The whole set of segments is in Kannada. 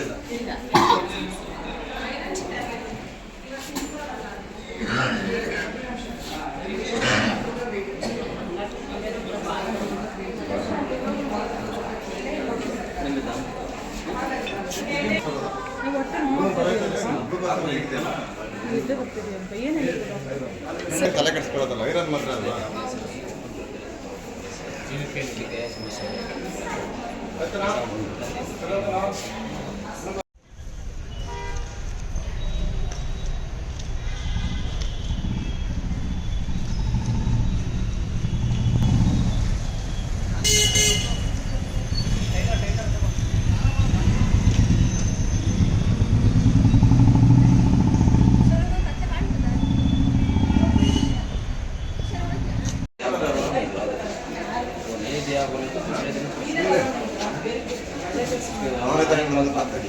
ಹೇಳ್ತೀವಿ ತಲೆ ಕೆಡಿಸ್ಕೊಳ್ಳೋದಲ್ಲ? ಐರನ್ ಮಾತ್ರ ಅಲ್ವಾ? ಅವನೇ ತಾನೇ ಬಂದು ಮಾತಾಡಿ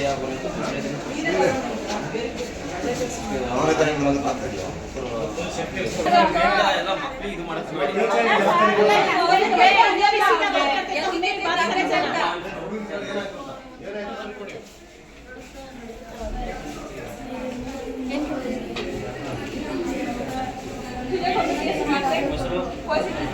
ವಿಷಯ ಕುರಿತು ಅವರೊಂದು ಪಾತ್ರ ಎಲ್ಲ ಮಕ್ಕಳಿಗೆ ಇದು ಮಾಡಕ್ಕೆ Thank you.